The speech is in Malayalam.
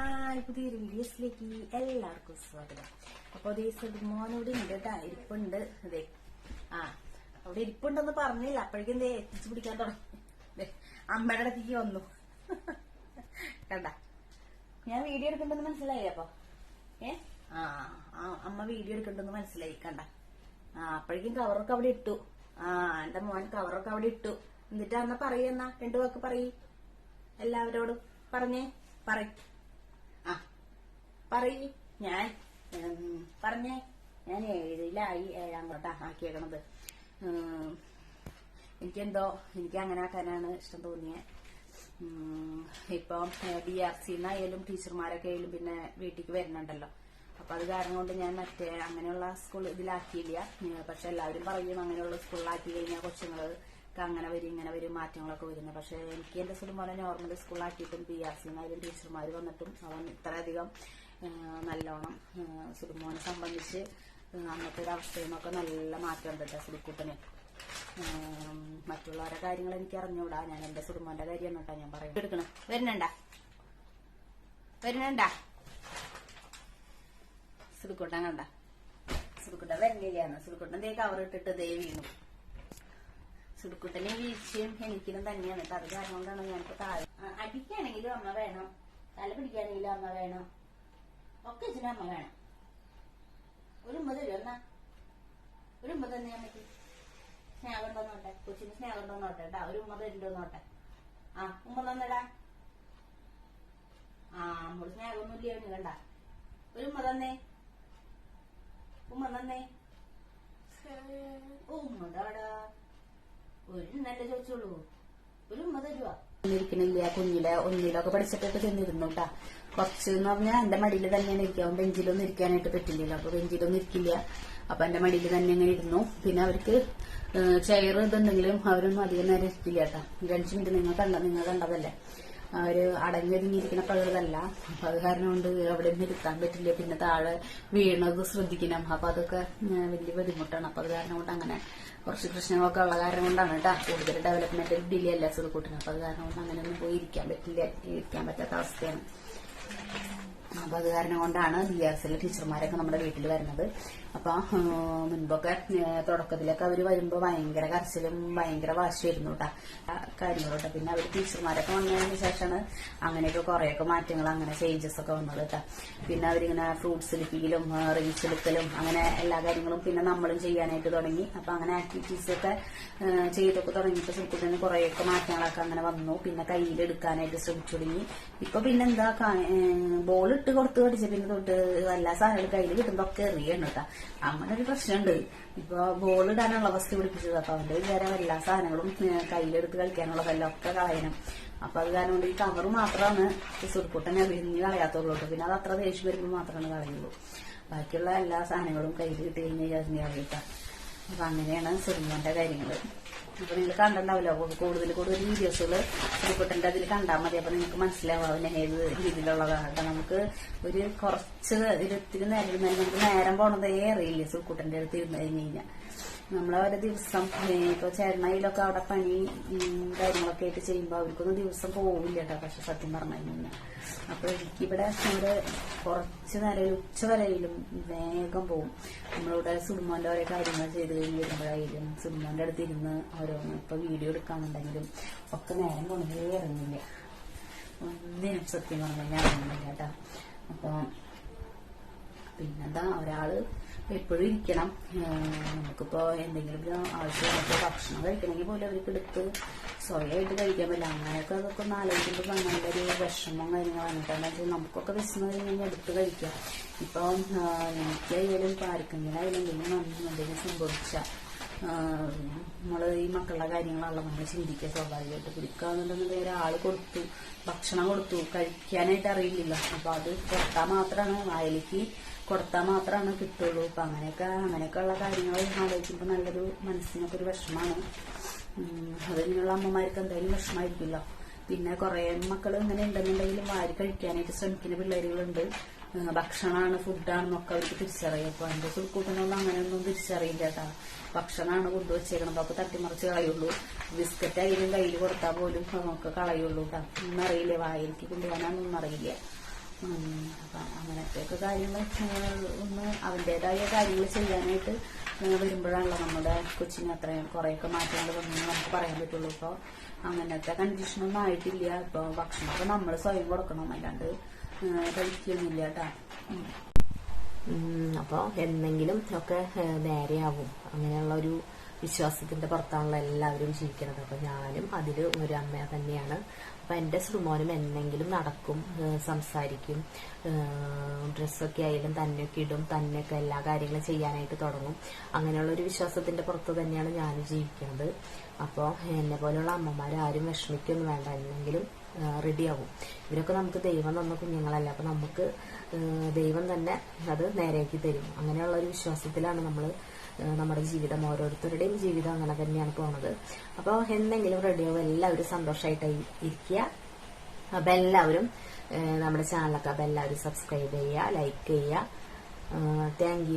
ഹായ് പുതിയൊരു വീഡിയോസിലേക്ക് എല്ലാവർക്കും സ്വാഗതം. അപ്പൊ അതേ സുടുമോനോട് ഉണ്ട് കേട്ടാ. ഇരിപ്പുണ്ട്. അതെ ആ അവിടെ ഇരിപ്പുണ്ടെന്ന് പറഞ്ഞില്ല. അപ്പോഴേക്കും ദേ എത്തിച്ചു പിടിക്കാൻ തുടങ്ങി. അമ്മയുടെ അടുത്തേക്ക് വന്നു. കണ്ട? ഞാൻ വീഡിയോ എടുക്കണ്ടെന്ന് മനസ്സിലായി അപ്പൊ? ഏ? ആ അമ്മ വീഡിയോ എടുക്കണ്ടെന്ന് മനസ്സിലായി. കണ്ട? ആ അപ്പോഴേക്കും കവറൊക്കെ അവിടെ ഇട്ടു. ആ എന്റെ മോൻ കവറൊക്കെ അവിടെ ഇട്ടു. എന്നിട്ട് അന്ന പറയുന്ന രണ്ടു വാക്ക് പറയ്. എല്ലാവരോടും പറഞ്ഞേ. പറ ആ പറയ്. ഞാൻ പറഞ്ഞേ. ഞാൻ ഏഴിലായി ഏഴാം കൊട്ടാ ആക്കിയേക്കണത്. എനിക്കെന്തോ എനിക്ക് അങ്ങനെ ആക്കാനാണ് ഇഷ്ടം തോന്നിയത് ഇപ്പം ബി ആർ സി എന്നായാലും ടീച്ചർമാരൊക്കെ ആയാലും പിന്നെ വീട്ടിലേക്ക് വരുന്നുണ്ടല്ലോ. അപ്പൊ അത് കാരണം കൊണ്ട് ഞാൻ മറ്റേ അങ്ങനെയുള്ള സ്കൂൾ ഇതിലാക്കിയില്ല. പക്ഷെ എല്ലാവരും പറയും അങ്ങനെയുള്ള സ്കൂളിലാക്കി കഴിഞ്ഞാൽ കൊച്ചുങ്ങൾക്ക് അങ്ങനെ വരും ഇങ്ങനെ വരും മാറ്റങ്ങളൊക്കെ വരുന്നത്. പക്ഷെ എനിക്ക് എന്റെ സ്കൂൾ പോലെ നോർമൽ സ്കൂളിലാക്കിയിട്ടും ബി ആർ സി എന്നായാലും ടീച്ചർമാർ വന്നിട്ടും അവൻ ഇത്രയധികം നല്ലോണം സുഖമോനെ സംബന്ധിച്ച് അന്നത്തെ ഒരു അവസ്ഥയിൽ നിന്നൊക്കെ നല്ല മാറ്റമുണ്ട് കേട്ടോ സുഖക്കൂട്ടനെ മറ്റുള്ളവരെ കാര്യങ്ങൾ എനിക്ക് അറിഞ്ഞുകൂടാ. ഞാൻ എന്റെ സുഖമോന്റെ കാര്യം കേട്ടോ ഞാൻ പറയാം എടുക്കണം. വരുന്നുണ്ട വരുന്നുണ്ട സുടുക്കൂട്ടൻ കണ്ട? സുടുക്കുട്ടൻ വരുന്നില്ലാന്ന് സുടുക്കുട്ടൻ ദേ കവർ ഇട്ടിട്ട് ദേ വീണു. സുടുക്കുട്ടനെ വീഴ്ചയും എനിക്കിനും തന്നെയാണ് കേട്ടോ അത് കാരണം കൊണ്ടാണ് ഞാനിപ്പോ താഴെ അടിക്കാണെങ്കിലും അമ്മ വേണം. തല പിടിക്കാണെങ്കിലും അമ്മ വേണം. ഒക്കെ അമ്മ വേണം ഒരു മത തരുമോ എന്നാ? ഒരു ഉമ്മ നമുക്ക് അമ്മയ്ക്ക് സ്നേഹം ഉണ്ടോ നോട്ടെ കൊച്ചിന് സ്നേഹം ഉണ്ടോ നോട്ടെ കേട്ടാ ഒരു ഉമ്മത ഉണ്ടോ നോട്ടെ ആ ഉമ്മ തന്നടാ ആ നമ്മൾ സ്നേഹമൊന്നുമില്ല കണ്ട. ഒരു ഉമ്മ തന്നേ ഉമ്മ തന്നേ ഉമ്മതാടാ ഒരു നല്ല ചോദിച്ചോളൂ ഒരു ഉമ്മ തരുവാ ഇരിക്കണില്ല കുഞ്ഞിലെ ഒന്നിലൊക്കെ പഠിച്ചിട്ടൊക്കെ ചെന്നിരുന്നു കേട്ടാ കുറച്ച് എന്ന് പറഞ്ഞാൽ എന്റെ മടിയിൽ തന്നെയാണ് ഇരിക്കുക. അവൻ ബെഞ്ചിലൊന്നും ഇരിക്കാനായിട്ട് പറ്റില്ലല്ലോ. അപ്പൊ ബെഞ്ചിലൊന്നും ഇരിക്കില്ല. അപ്പൊ എന്റെ മടിയിൽ തന്നെ ഇങ്ങനെ ഇരുന്നു. പിന്നെ അവർക്ക് ചെയർ ഇതുണ്ടെങ്കിലും അവരൊന്നും അധികം നേരം ഇരിക്കില്ല കേട്ടാ രണ്ടു മിനിറ്റ് നിങ്ങൾ കണ്ട നിങ്ങൾ കണ്ടതല്ലേ? അവർ അടങ്ങിയൊതുങ്ങിയിരിക്കുന്ന പഴുതല്ല അപ്പൊ അത് കാരണം കൊണ്ട് അവിടെ നിർത്താൻ പറ്റില്ല. പിന്നെ താഴെ വീണത് ശ്രദ്ധിക്കണം. അപ്പൊ അതൊക്കെ വലിയ ബുദ്ധിമുട്ടാണ്. അപ്പൊ അത് കാരണം കൊണ്ട് അങ്ങനെ കുറച്ച് പ്രശ്നങ്ങളൊക്കെ ഉള്ള കാരണം കൊണ്ടാണ് കേട്ടോ കൂടുതൽ ഡെവലപ്മെന്റ് ഡിലേ അല്ല സുഖക്കൂട്ടിന് അപ്പൊ അത് കാരണം കൊണ്ട് അങ്ങനെ ഒന്നും പോയി ഇരിക്കാൻ പറ്റില്ല. ഇരിക്കാൻ പറ്റാത്ത അവസ്ഥയാണ്. അപ്പൊ അത് കാരണം കൊണ്ടാണ് ബി ആർ ടീച്ചർമാരൊക്കെ നമ്മുടെ വീട്ടിൽ വരുന്നത്. അപ്പൊ മുൻപൊക്കെ തുടക്കത്തിലൊക്കെ അവർ വരുമ്പോ ഭയങ്കര കരച്ചിലും ഭയങ്കര വാശിയായിരുന്നു കേട്ടാ കാര്യങ്ങളോട്ടെ. പിന്നെ അവർ ടീച്ചർമാരൊക്കെ വന്നതിന് ശേഷമാണ് അങ്ങനെയൊക്കെ കുറെയൊക്കെ മാറ്റങ്ങൾ അങ്ങനെ ചേഞ്ചസ് ഒക്കെ വന്നത് കേട്ടാ പിന്നെ അവരിങ്ങനെ ഫ്രൂട്ട്സ് എടുപ്പിക്കലും റീച്ച് എടുക്കലും അങ്ങനെ എല്ലാ കാര്യങ്ങളും പിന്നെ നമ്മളും ചെയ്യാനായിട്ട് തുടങ്ങി. അപ്പൊ അങ്ങനെ ആക്ടിവിറ്റീസ് ഒക്കെ ചെയ്തൊക്കെ തുടങ്ങിയപ്പോ സുൽക്കുട്ടിന് കുറെയൊക്കെ മാറ്റങ്ങളൊക്കെ അങ്ങനെ വന്നു. പിന്നെ കയ്യിൽ എടുക്കാനായിട്ട് ശ്രമിച്ചു തുടങ്ങി. ഇപ്പൊ പിന്നെന്താ ബോൾ ഇട്ട് കൊടുത്ത് പഠിച്ച പിന്നെ തൊട്ട് എല്ലാ സാധനങ്ങളും കയ്യിൽ കിട്ടുമ്പോ ഒക്കെ എറിയാണ് കേട്ടാ അങ്ങനെ ഒരു പ്രശ്നമുണ്ട് ഇപ്പൊ ബോൾ ഇടാനുള്ള അവസ്ഥ പിടിപ്പിച്ചത്. അപ്പൊ അവന്റെ വിചാരം എല്ലാ സാധനങ്ങളും കയ്യിലെടുത്ത് കളിക്കാനുള്ളതെല്ലാം ഒക്കെ കളയണം. അപ്പൊ അത് കാരണം കൊണ്ട് ഈ കവർ മാത്രമാണ് സുൽക്കുട്ടനെ വിരിഞ്ഞ് കളയാത്തുള്ളൂ. പിന്നെ അത് അത്ര ദേഷ്യം വരുമ്പോൾ മാത്രമാണ് കളയുള്ളൂ. ബാക്കിയുള്ള എല്ലാ സാധനങ്ങളും കയ്യിൽ കിട്ടി കഴിഞ്ഞാൽ അതിന് കളയിട്ടാ അപ്പൊ അങ്ങനെയാണ് സുറിമോന്റെ കാര്യങ്ങൾ. അപ്പൊ നിങ്ങൾ കണ്ടിട്ടുണ്ടാവില്ല കൂടുതൽ കൂടുതൽ വീഡിയോസുകൾ ശ്രീകുട്ടന്റെ അതിൽ കണ്ടാൽ മതി. അപ്പൊ നിങ്ങൾക്ക് മനസ്സിലാവും ഏത് രീതിയിലുള്ളതാണ് നമുക്ക് ഒരു കുറച്ച് ഒരു ഇത്തിരി നേരം നമുക്ക് നേരം പോണതേ അറിയില്ല സുക്കൂട്ടന്റെ അടുത്ത് ഇരുന്ന് കഴിഞ്ഞ് കഴിഞ്ഞാൽ നമ്മളെ ഒരു ദിവസം ഇപ്പൊ ചേരണയിലൊക്കെ അവിടെ പണി കാര്യങ്ങളൊക്കെ ആയിട്ട് ചെയ്യുമ്പോ അവർക്കൊന്നും ദിവസം പോവില്ല കേട്ടോ പക്ഷെ സത്യം പറഞ്ഞു കഴിഞ്ഞാൽ അപ്പൊ എനിക്കിവിടെ നമ്മൾ കുറച്ച് നേരം ഉച്ച വരെയിലും വേഗം പോകും നമ്മളിവിടെ സുടുമോന്റെ ഓരോ കാര്യങ്ങൾ ചെയ്ത് കഴിഞ്ഞ് വരുമ്പോഴായാലും സുടുമോന്റെ അടുത്ത് ഇരുന്ന് ഓരോന്ന് ഇപ്പൊ വീഡിയോ എടുക്കാന്നുണ്ടെങ്കിലും ഒക്കെ നേരം കൊണ്ടേ ഇറങ്ങില്ല. ഒന്നിനും സത്യം പറഞ്ഞു കഴിഞ്ഞാൽ ഇറങ്ങുന്നില്ല കേട്ടോ. അപ്പൊ പിന്നെന്താ ഒരാൾ എപ്പോഴും ഇരിക്കണം. നമുക്കിപ്പോൾ നമുക്കിപ്പോ എന്തെങ്കിലും ആവശ്യമായിട്ട് ഭക്ഷണം കഴിക്കണമെങ്കിൽ പോലും അവർക്ക് എടുത്ത് സ്വയമായിട്ട് കഴിക്കാൻ പറ്റില്ല. അങ്ങനെയൊക്കെ അതൊക്കെ ഒന്ന് ആലോചിക്കുമ്പോൾ നമ്മളുടെ ഒരു വിഷമം കാര്യങ്ങളാണ് കാരണം വെച്ചാൽ നമുക്കൊക്കെ വിശന്ന് കഴിഞ്ഞാൽ എടുത്ത് കഴിക്കാം. ഇപ്പം എനിക്കായാലും ആയാലും എന്തെങ്കിലും എന്തെങ്കിലും സംഭവിച്ച നമ്മൾ ഈ മക്കളുടെ കാര്യങ്ങളാണല്ലോ നമ്മൾ ചിന്തിക്കുക സ്വാഭാവികമായിട്ട്. കുടിക്കാന്നുണ്ടെങ്കിൽ ഒരാൾ കൊടുത്തു ഭക്ഷണം കൊടുത്തു കഴിക്കാനായിട്ട് അറിയില്ല അപ്പോൾ അത് കൊടുത്താൽ മാത്രമാണ് വായിലേക്ക് കൊടുത്താൽ മാത്രമാണ് കിട്ടുള്ളൂ. അപ്പൊ അങ്ങനെയൊക്കെ അങ്ങനെയൊക്കെ ഉള്ള കാര്യങ്ങൾ ആലോചിക്കുമ്പോൾ നല്ലൊരു മനസ്സിനൊക്കെ ഒരു വിഷമാണ്. അത് അതിനുള്ള അമ്മമാർക്ക് എന്തായാലും വിഷമായിരിക്കില്ല. പിന്നെ കുറെ മക്കൾ ഇങ്ങനെ ഉണ്ടെന്നുണ്ടെങ്കിലും വാരി കഴിക്കാനായിട്ട് ശ്രമിക്കുന്ന പിള്ളേരുകളുണ്ട്. ഭക്ഷണമാണ് ഫുഡാണെന്നൊക്കെ അവർക്ക് തിരിച്ചറിയും. അപ്പൊ എന്റെ സുൽക്കൂട്ടിനൊന്നും അങ്ങനെയൊന്നും തിരിച്ചറിയില്ല കേട്ടാ. ഭക്ഷണമാണ് കൊണ്ടുവച്ചേക്കണം അപ്പൊ തട്ടിമറിച്ച് കളയുള്ളൂ. ബിസ്ക്കറ്റ് ആയാലും കയ്യിൽ കൊടുത്താൽ പോലും നമുക്ക് കളയുള്ളൂ കേട്ടോ. ഒന്നും അറിയില്ല. വായിലേക്ക് കൊണ്ടുപോകാനൊന്നും അറിയില്ല. അപ്പൊ അങ്ങനത്തെയൊക്കെ കാര്യങ്ങൾ ഒന്ന് അവന്റേതായ കാര്യങ്ങൾ ചെയ്യാനായിട്ട് വരുമ്പോഴാണല്ലോ നമ്മുടെ കൊച്ചിന് അത്രയും കുറേയൊക്കെ മാറ്റങ്ങൾ വന്നു നമുക്ക് പറയാൻ പറ്റുള്ളൂ. ഇപ്പോൾ അങ്ങനത്തെ കണ്ടീഷനൊന്നും ആയിട്ടില്ല. ഇപ്പോൾ ഭക്ഷണമൊക്കെ നമ്മൾ സ്വയം കൊടുക്കണം. അല്ലാണ്ട് കഴിക്കൊന്നുമില്ല കേട്ടോ. അപ്പോൾ എന്തെങ്കിലും ഒക്കെ നേരെയാവും. അങ്ങനെയുള്ള ഒരു വിശ്വാസത്തിന്റെ പുറത്താണല്ലോ എല്ലാവരും ജീവിക്കുന്നത്. അപ്പൊ ഞാനും അതിൽ ഒരു അമ്മ തന്നെയാണ്. അപ്പൊ എന്റെ ശ്രുമോനും എന്തെങ്കിലും നടക്കും സംസാരിക്കും ഡ്രസ്സൊക്കെ ആയാലും തന്നെയൊക്കെ ഇടും തന്നെയൊക്കെ എല്ലാ കാര്യങ്ങളും ചെയ്യാനായിട്ട് തുടങ്ങും. അങ്ങനെയുള്ള ഒരു വിശ്വാസത്തിന്റെ പുറത്ത് തന്നെയാണ് ഞാൻ ജീവിക്കുന്നത്. അപ്പോൾ എന്നെ പോലെയുള്ള അമ്മമാർ ആരും വിഷമിക്കൊന്നും വേണ്ട. എന്നെങ്കിലും റെഡിയാവും. ഇവരൊക്കെ നമുക്ക് ദൈവം തന്ന കുഞ്ഞുങ്ങളല്ല. അപ്പൊ നമുക്ക് ദൈവം തന്നെ അത് നേരെയാക്കി തരും. അങ്ങനെയുള്ള ഒരു വിശ്വാസത്തിലാണ് നമ്മൾ നമ്മുടെ ജീവിതം ഓരോരുത്തരുടെയും ജീവിതം അങ്ങനെ തന്നെയാണ് പോണത് അപ്പോൾ എന്തെങ്കിലും റെഡിയാവും എല്ലാവരും സന്തോഷമായിട്ട് ഇരിക്കുക. അപ്പൊ എല്ലാവരും നമ്മുടെ ചാനലൊക്കെ അപ്പൊ എല്ലാവരും സബ്സ്ക്രൈബ് ചെയ്യുക ലൈക്ക് ചെയ്യുക. താങ്ക്